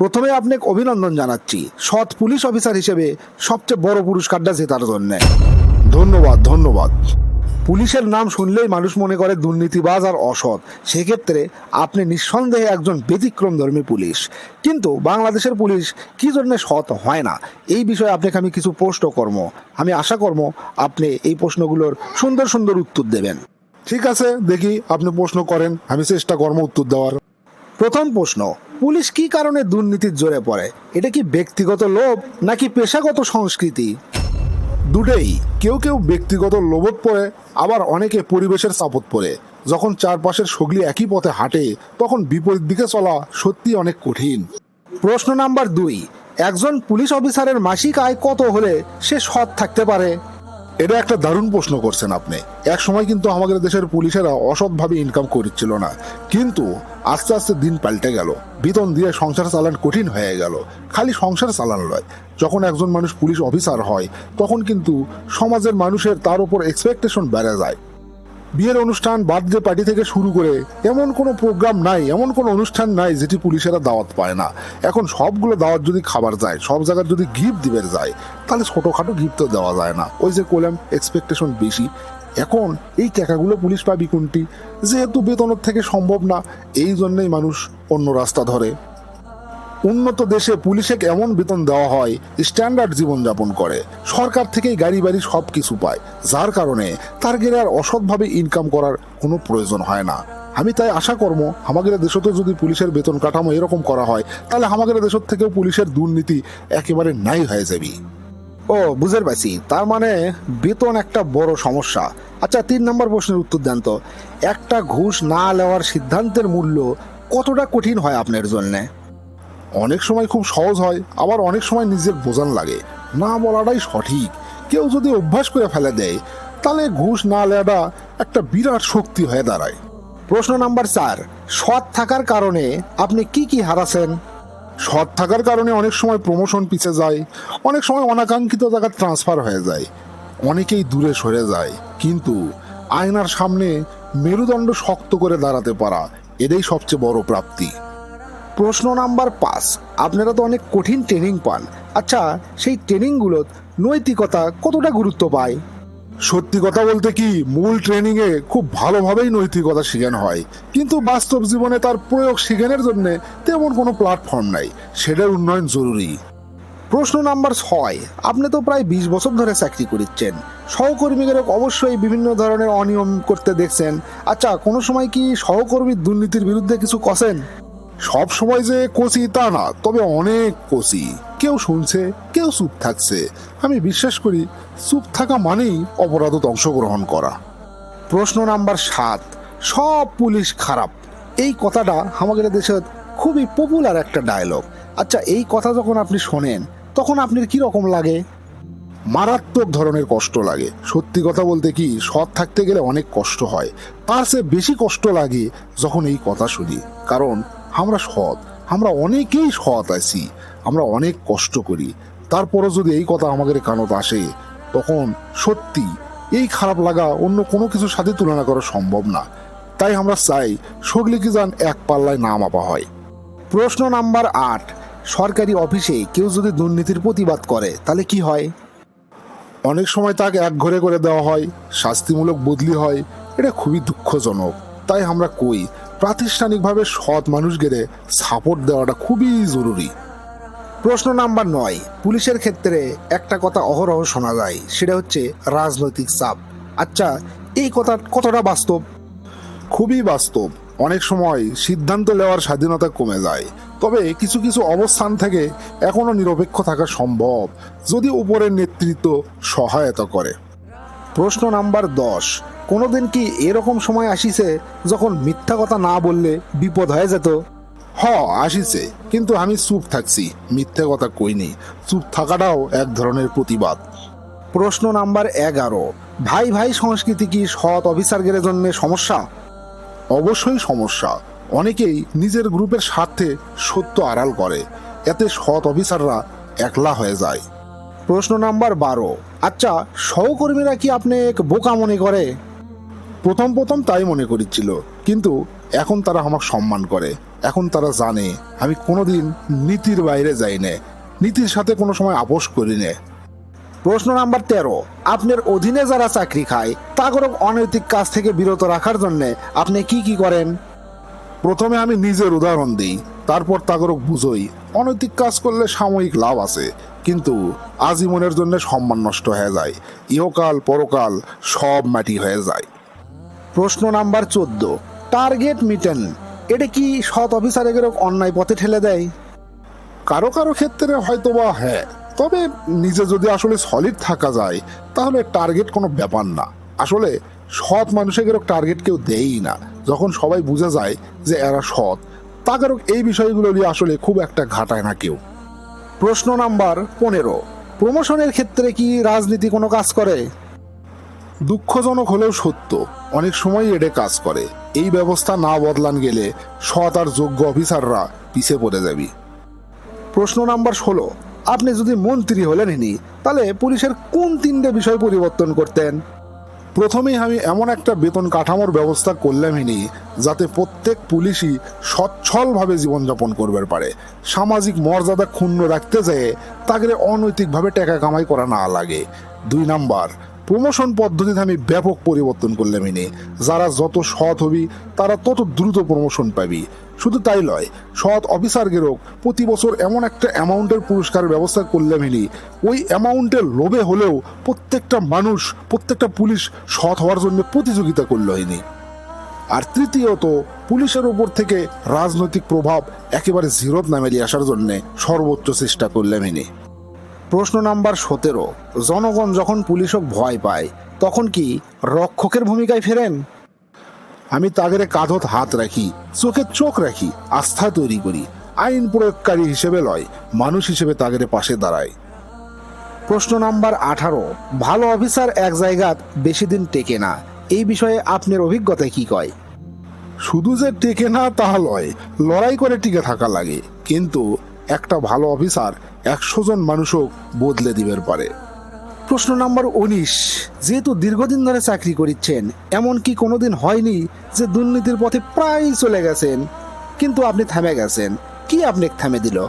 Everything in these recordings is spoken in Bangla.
প্রথমে আপনাকে অভিনন্দন জানাচ্ছি। সৎ পুলিশ অফিসার হিসেবে সবচেয়ে বড় পুরস্কারটা জেতার জন্য। ধন্যবাদ ধন্যবাদ। পুলিশের নাম শুনলেই মানুষ মনে করে দুর্নীতিবাজ আর অসৎ। সেক্ষেত্রে আপনি নিঃসন্দেহে একজন ব্যতিক্রম ধর্মী পুলিশ। কিন্তু বাংলাদেশের পুলিশ কি জন্য সৎ হয় না? এই বিষয়ে আপনাকে আমি কিছু প্রশ্ন কর্ম আমি আশা কর্ম আপনি এই প্রশ্নগুলোর সুন্দর সুন্দর উত্তর দেবেন। ঠিক আছে, দেখি আপনি প্রশ্ন করেন, আমি চেষ্টা কর্ম উত্তর দেওয়ার। প্রথম প্রশ্ন পুলিশ কি কারণে দুর্নীতির জোরে পড়ে? এটা কি ব্যক্তিগত লোভ নাকি পেশাগত সংস্কৃতি? দুটেই। কেউ কেউ ব্যক্তিগত লোভত পড়ে আবার অনেকে পরিবেশের চাপত পড়ে। যখন চারপাশের সগলি একই পথে হাঁটে তখন বিপরীত দিকে চলা সত্যি অনেক কঠিন। প্রশ্ন নাম্বার দুই একজন পুলিশ অফিসারের মাসিক আয় কত হলে সে সৎ থাকতে পারে? এটা একটা দারুণ প্রশ্ন করছেন আপনি। এক সময় কিন্তু আমাদের দেশের পুলিশেরা অসৎভাবে ইনকাম করছিল না। কিন্তু আস্তে আস্তে দিন পাল্টে গেল। বেতন দিয়ে সংসার চালান কঠিন হয়ে গেল। খালি সংসার চালান নয়। যখন একজন মানুষ পুলিশ অফিসার হয়, তখন কিন্তু সমাজের মানুষের তার উপর এক্সপেকটেশন বেড়ে যায়। বিয়ের অনুষ্ঠান বার্থডে পার্টি থেকে শুরু করে এমন কোনো প্রোগ্রাম নাই, এমন কোনো অনুষ্ঠান নাই যেটি পুলিশেরা দাওয়াত পায় না। এখন সবগুলো দাওয়াত যদি খাবার যায়, সব জায়গার যদি গিফট দিবের যায়, তাহলে ছোটোখাটো গিফট তো দেওয়া যায় না। ওই যে কোলাম এক্সপেকটেশন বেশি। এখন এই টাকাগুলো পুলিশ পাবি কোনটি? যেহেতু বেতনের থেকে সম্ভব না, এই জন্যই মানুষ অন্য রাস্তা ধরে। উন্নত দেশে পুলিশে এমন বেতন দেওয়া হয়, স্ট্যান্ডার্ড জীবনযাপন করে। সরকার থেকেই গাড়ি বাড়ি সব কিছু পায়। যার কারণে তার গেলে আর অসৎভাবে ইনকাম করার কোনো প্রয়োজন হয় না। আমি তাই আশা করব আমাদের দেশতে যদি পুলিশের বেতন কাঠামো এরকম করা হয়, তাহলে আমাদের দেশের থেকেও পুলিশের দুর্নীতি একেবারে নাই হয়ে যাবে। ও, বুঝতে পারছি। তার মানে বেতন একটা বড় সমস্যা। আচ্ছা তিন নম্বর প্রশ্নের উত্তর দেন তো। একটা ঘুষ না নেওয়ার সিদ্ধান্তের মূল্য কতটা কঠিন হয় আপনার জন্যে? অনেক সময় খুব সহজ হয়, আবার অনেক সময় নিজের বোঝান লাগে। না বলাটাই সঠিক। কেউ যদি অভ্যাস করে ফেলে দেয়, তাহলে ঘুষ না নেওয়াটা একটা বিরাট শক্তি হয়ে দাঁড়ায়। প্রশ্ন নাম্বার চার, সৎ থাকার কারণে আপনি কি কি হারাছেন? সৎ থাকার কারণে অনেক সময় প্রমোশন পিছে যায়, অনেক সময় অনাকাঙ্ক্ষিত জায়গা ট্রান্সফার হয়ে যায়, অনেকেই দূরে সরে যায়। কিন্তু আয়নার সামনে মেরুদণ্ড শক্ত করে দাঁড়াতে পারা, এটাই সবচেয়ে বড় প্রাপ্তি। প্রশ্ন নাম্বার পাঁচ, আপনারা তো অনেক কঠিন ট্রেনিং পান। আচ্ছা সেই ট্রেনিংগুলো নৈতিকতা কতটা গুরুত্ব পায়? সত্যি কথা বলতে কি, মূল ট্রেনিং এ খুব ভালোভাবেই নৈতিকতা শেখানো হয়। কিন্তু বাস্তব জীবনে তার প্রয়োগ শেখানোর জন্য তেমন কোনো প্ল্যাটফর্ম নাই। সেটার উন্নয়ন জরুরি। প্রশ্ন নাম্বার ছয়, আপনি তো প্রায় বিশ বছর ধরে চাকরি করছেন। সহকর্মীদের অবশ্যই বিভিন্ন ধরনের অনিয়ম করতে দেখছেন। আচ্ছা কোনো সময় কি সহকর্মীর দুর্নীতির বিরুদ্ধে কিছু কষেন? সব সময় যে কোচি তা না, তবে অনেক কোচি কেউ শুনছে, কেউ চুপ থাকছে। আমি বিশ্বাস করি, চুপ থাকা মানেই অপরাধত অংশগ্রহণ করা। প্রশ্ন নাম্বার সাত, সব পুলিশ খারাপ। এই কথাটা আমাদের দেশে খুবই পপুলার একটা ডায়লগ আচ্ছা এই কথা যখন আপনি শোনেন, তখন আপনার কি রকম লাগে? মারাত্মক ধরনের কষ্ট লাগে। সত্যি কথা বলতে কি, সৎ থাকতে গেলে অনেক কষ্ট হয়। তার চেয়ে বেশি কষ্ট লাগে যখন এই কথা শুনি। কারণ আমরা সৎ, আমরা অনেকেই সৎ আছি। আমরা অনেক কষ্ট করি। তারপরও যদি এই কথা আমাদের কানত আসে, তখন সত্যি এই খারাপ লাগা অন্য কোনো কিছুর সাথে তুলনা করা সম্ভব না। তাই আমরা চাই সগলিকে যান এক পাল্লায় না মাপা হয়। প্রশ্ন নাম্বার আট, সরকারি অফিসে কেউ যদি দুর্নীতির প্রতিবাদ করে, তাহলে কি হয়? অনেক সময় তাকে এক ঘরে করে দেওয়া হয়, শাস্তিমূলক বদলি হয়, এটা খুবই দুঃখজনক। তাই আমরা কই, প্রাতিষ্ঠানিকভাবে সৎ মানুষ গেলে সাপোর্ট দেওয়াটা খুবই জরুরি। প্রশ্ন নাম্বার নয় পুলিশের ক্ষেত্রে একটা কথা অহরহ শোনা যায় সেটা হচ্ছে রাজনৈতিক চাপ। আচ্ছা এই কথা কতটা বাস্তব? খুবই বাস্তব। অনেক সময় সিদ্ধান্ত নেওয়ার স্বাধীনতা কমে যায় তবে কিছু কিছু অবস্থান থেকে এখনও নিরপেক্ষ থাকা সম্ভব যদি উপরের নেতৃত্ব সহায়তা করে। প্রশ্ন নাম্বার দশ কোনোদিন কি এরকম সময় আসিছে যখন মিথ্যা কথা না বললে বিপদ হয়ে যেত? হ, আসিছে, কিন্তু আমি চুপ থাকছি। মিথ্যে কথা কইনি। চুপ থাকাটাও এক ধরনের প্রতিবাদ। প্রশ্ন নাম্বার এগারো, ভাই ভাই সংস্কৃতি কি সৎ অফিসার অফিসারদের জন্য সমস্যা? অবশ্যই সমস্যা। অনেকেই নিজের গ্রুপের স্বার্থে সত্য আড়াল করে। এতে সৎ অফিসাররা একলা হয়ে যায়। প্রশ্ন নাম্বার বারো আচ্ছা সহকর্মীরা কি আপনি এক বোকা মনে করে? প্রথম প্রথম তাই মনে করেছিল কিন্তু এখন তারা আমাকে সম্মান করে। এখন তারা জানে, আমি কোনোদিন নীতির বাইরে যাই না নীতির সাথে কোনো সময় আপোষ করি না প্রশ্ন নাম্বার তেরো, আপনার অধীনে যারা চাকরি খায় তাগরক অনৈতিক কাজ থেকে বিরত রাখার জন্য আপনি কি কি করেন? প্রথমে আমি নিজের উদাহরণ দিই, তারপর তাগরক বুঝই। অনৈতিক কাজ করলে সাময়িক লাভ আছে, কিন্তু আজীবনের জন্য সম্মান নষ্ট হয়ে যায়, ইহকাল পরকাল সব মাটি হয়ে যায়। প্রশ্ন নাম্বার চোদ্দ টার্গেট মিটেন। এটা কি সৎ অফিসার এগুলো অন্যায় পথে ঠেলে দেয়? কারও কারও ক্ষেত্রে হয়তো বা হ্যাঁ। তবে নিজে যদি আসলে সলিড থাকা যায় তাহলে টার্গেট কোনো ব্যাপার না। আসলে সৎ মানুষের টার্গেট কেউ দেয়ই না। যখন সবাই বুঝে যায় যে এরা সৎ তাদেরও এই বিষয়গুলো নিয়ে আসলে খুব একটা ঘাটায় না কেউ। প্রশ্ন নাম্বার পনেরো। প্রমোশনের ক্ষেত্রে কি রাজনীতি কোনো কাজ করে? দুঃখজনক হলেও সত্য। অনেক সময় এডে কাজ করে। এই ব্যবস্থা না বদলান গেলে সৎ আর যোগ্য অফিসাররা পিছে পড়ে যাবি। প্রশ্ন নাম্বার ষোলো, আপনি যদি মন্ত্রী হলেন ইনি, তাহলে পুলিশের কোন তিনটে বিষয় পরিবর্তন করতেন? প্রথমেই আমি এমন একটা বেতন কাঠামোর ব্যবস্থা করলামইনি যাতে প্রত্যেক পুলিশই সচ্ছলভাবে জীবনযাপন করবে পারে। সামাজিক মর্যাদা ক্ষুণ্ণ রাখতে যেয়ে তাকে অনৈতিকভাবে টাকা কামাই করা না লাগে। দুই নাম্বার প্রমোশন পদ্ধতিতে আমি ব্যাপক পরিবর্তন করলাম ইনি যারা যত সৎ হবি, তারা তত দ্রুত প্রমোশন পাবি। শুধু তাই নয় সৎ অফিসারদেরও প্রতি বছর এমন একটা অ্যামাউন্টের পুরস্কার ব্যবস্থা করলাম ইনি ওই অ্যামাউন্টের লোভে হলেও প্রত্যেকটা মানুষ, প্রত্যেকটা পুলিশ সৎ হওয়ার জন্য প্রতিযোগিতা করল ইনি আর তৃতীয়ত, পুলিশের উপর থেকে রাজনৈতিক প্রভাব একেবারে জিরোত নামে নিয়ে আসার জন্যে সর্বোচ্চ চেষ্টা করলাম ইনি প্রশ্ন নাম্বার সতেরো। জনগণ যখন পুলিশক ভয় পায়, তখন কি রক্ষকের ভূমিকায় ফেরেন? আমি তাদের কাঁধত হাত রাখি, চোখে চোখ রাখি, আস্থা তৈরি করি, আইন প্রয়োগকারী হিসেবে লয়, মানুষ হিসেবে তাদের পাশে দাঁড়ায়। প্রশ্ন নাম্বার আঠারো, ভালো অফিসার এক জায়গাত বেশি দিন টেকে না, এই বিষয়ে আপনার অভিজ্ঞতায় কি কয়? শুধু যে টেকে না তা লয়, লড়াই করে টিকে থাকা লাগে, কিন্তু একটা ভালো অফিসার একশো জন মানুষও বদলে দিবের পারে। প্রশ্ন নাম্বার উনিশ, যেহেতু দীর্ঘদিন ধরে চাকরি করিচ্ছেন, এমন কি কোনোদিন হয়নি যে দুর্নীতির পথে প্রায় চলে গেছেন, কিন্তু আপনি থেমে গেছেন? কি আপনি থামে দিল?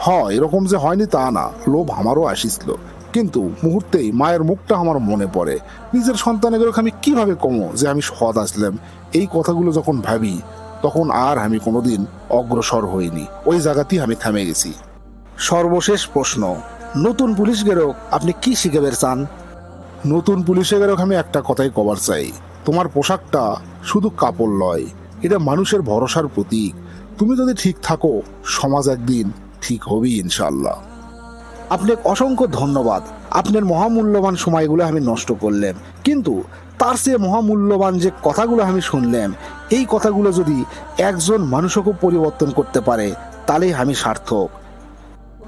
হ এরকম যে হয়নি তা না, লোভ আমারও আসিছিল। কিন্তু মুহূর্তেই মায়ের মুখটা আমার মনে পড়ে। নিজের সন্তানেগুলোকে আমি কীভাবে কমো যে আমি সৎ আসলাম? এই কথাগুলো যখন ভাবি, তখন আর আমি কোনোদিন অগ্রসর হইনি। ওই জায়গাতেই আমি থেমে গেছি। সর্বশেষ প্রশ্ন, নতুন পুলিশ গেরক আপনি কি শিখেবের চান? নতুন পুলিশের আমি একটা কথাই কবার চাই, তোমার পোশাকটা শুধু কাপড় লয় এটা মানুষের ভরসার প্রতীক। তুমি যদি ঠিক থাকো, সমাজ একদিন ঠিক হবেই ইনশাল্লাহ আপনাকে অসংখ্য ধন্যবাদ, আপনার মহামূল্যবান সময়গুলো আমি নষ্ট করলাম কিন্তু তার চেয়ে মহামূল্যবান যে কথাগুলো আমি শুনলাম এই কথাগুলো যদি একজন মানুষকেও পরিবর্তন করতে পারে, তাহলেই আমি সার্থক।